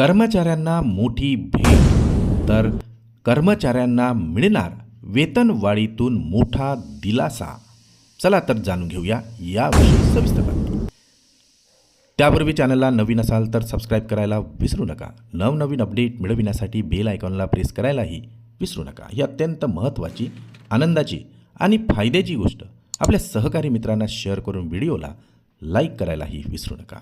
कर्मचाऱ्यांना मोठी भेट. तर कर्मचाऱ्यांना मिळणार वेतनवाढीतून मोठा दिलासा. चला तर जाणून घेऊया याविषयी सविस्तर बातमी त्यापूर्वी चॅनलला नवीन असाल तर सबस्क्राईब करायला विसरू नका. नवनवीन अपडेट मिळविण्यासाठी बेल आयकॉनला प्रेस करायलाही विसरू नका. ही अत्यंत महत्त्वाची आनंदाची आणि फायद्याची गोष्ट. आपल्या सहकारी मित्रांना शेअर करून व्हिडिओला लाईक करायलाही विसरू नका.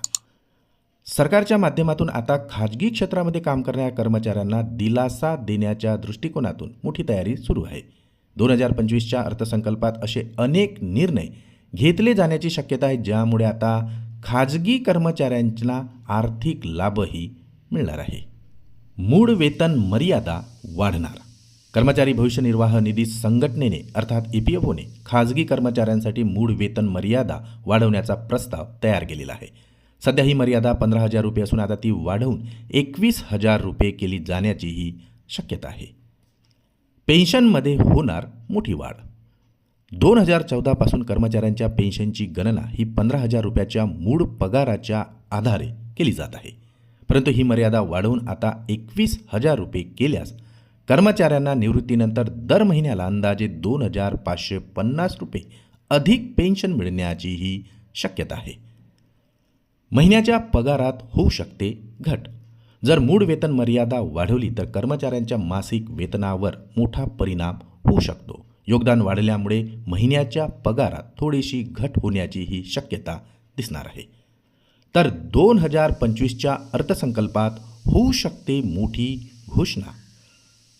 सरकारच्या माध्यमातून आता खाजगी क्षेत्रामध्ये काम करणाऱ्या कर्मचाऱ्यांना दिलासा देण्याच्या दृष्टिकोनातून मोठी तयारी सुरू आहे. दोन हजार पंचवीसच्या अर्थसंकल्पात असे अनेक निर्णय घेतले जाण्याची शक्यता आहे ज्यामुळे आता खाजगी कर्मचाऱ्यांना आर्थिक लाभही मिळणार आहे. मूळ वेतन मर्यादा वाढणार. कर्मचारी भविष्य निर्वाह निधी संघटनेने अर्थात ई पी एफ ओने खाजगी कर्मचाऱ्यांसाठी मूळ वेतन मर्यादा वाढवण्याचा प्रस्ताव तयार केलेला आहे. सध्या ही मर्यादा पंधरा हजार रुपये असून आता ती वाढवून एकवीस हजार रुपये केली जाण्याचीही शक्यता आहे. पेन्शनमध्ये होणार मोठी वाढ. दोन हजार चौदापासून कर्मचाऱ्यांच्या पेन्शनची गणना ही पंधरा हजार रुपयाच्या मूळ पगाराच्या आधारे केली जात आहे. परंतु ही मर्यादा वाढवून आता एकवीस हजार रुपये केल्यास कर्मचाऱ्यांना निवृत्तीनंतर दर महिन्याला अंदाजे दोन हजार पाचशे पन्नास रुपये अधिक पेन्शन मिळण्याचीही शक्यता आहे. महिन्याच्या पगारात होऊ शकते घट. जर मूळ वेतन मर्यादा वाढवली तर कर्मचाऱ्यांच्या मासिक वेतनावर मोठा परिणाम होऊ शकतो. योगदान वाढल्यामुळे महिन्याच्या पगारात थोडीशी घट होण्याचीही शक्यता दिसणार आहे. तर दोन हजार पंचवीसच्या अर्थसंकल्पात होऊ शकते मोठी घोषणा.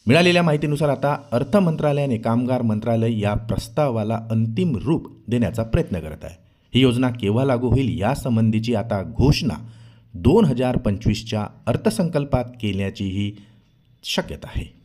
मिळालेल्या माहितीनुसार आता अर्थ मंत्रालयाने कामगार मंत्रालय या प्रस्तावाला अंतिम रूप देण्याचा प्रयत्न करत आहे. ही योजना केव्हा लागू होईल यासंबंधीची आता घोषणा दोन हजार पंचवीसच्या अर्थसंकल्पात केल्याचीही शक्यता आहे.